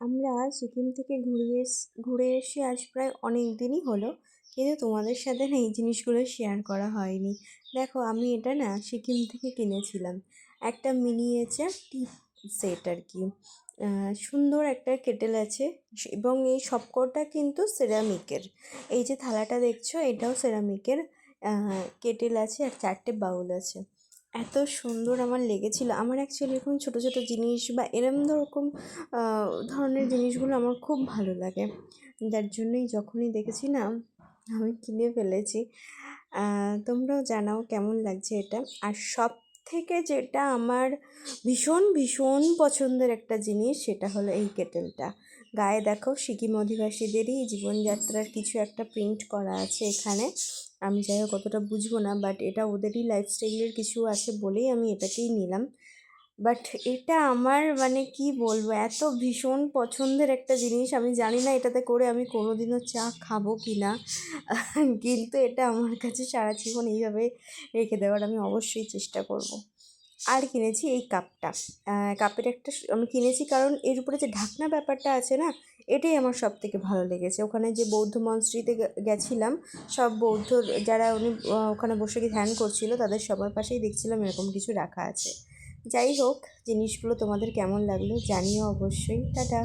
আমরা সিকিম থেকে ঘুরে এস, ঘুরে এসে আজ প্রায় অনেক দিনই হলো, কিন্তু তোমাদের সাথে না এই জিনিসগুলো শেয়ার করা হয়নি। দেখো, আমি এটা না সিকিম থেকে কিনেছিলাম। একটা মিনিয়েচার টি সেট আর কি সুন্দর একটা কেটেল আছে এবং এই সবকটা কিন্তু সেরামিকের এই যে থালাটা দেখছ, এটাও সেরামিকের কেটেল আছে আর চারটে বাউল আছে। এত সুন্দর আমার লেগেছিলো। আমার অ্যাকচুয়ালি এরকম ছোটো ছোটো জিনিস বা এরম রকম ধরনের জিনিসগুলো আমার খুব ভালো লাগে। যার জন্যই যখনই দেখেছি না, আমি কিনে ফেলেছি। তোমরাও জানাও কেমন লাগছে এটা। আর সব থেকে যেটা আমার ভীষণ ভীষণ পছন্দের একটা জিনিস সেটা হলো এই কেটেলটা। গায়ে দেখো, সিকিম অধিবাসীদেরই জীবনযাত্রার কিছু একটা প্রিন্ট করা আছে এখানে। আমি যাই হোক, অতটা বুঝব না বাট এটা ওদেরই লাইফস্টাইলের কিছু আছে বলেই আমি এটাকেই নিলাম। বাট এটা আমার মানে কি বলব? এত ভীষণ পছন্দের একটা জিনিস, আমি জানি না এটাতে করে আমি কোনো দিনও চা খাব কি না। কিন্তু এটা আমার কাছে সারা জীবন এইভাবে রেখে দেওয়ার আমি অবশ্যই চেষ্টা করব। আর কিনেছি এই কাপটা। কাপের একটা আমি কিনেছি কারণ এর উপরে যে ঢাকনা ব্যাপারটা আছে না, এটাই আমার সব থেকে ভালো লেগেছে। ওখানে যে বৌদ্ধ মনস্ট্রিতে গেছিলাম, সব বৌদ্ধ যারা উনি ওখানে বসে গিয়ে ধ্যান করছিল, তাদের সবার পাশেই দেখছিলাম এরকম কিছু রাখা আছে। যাই হোক জিনিসগুলো তোমাদের কেমন লাগল জানিও অবশ্যই। টাটা।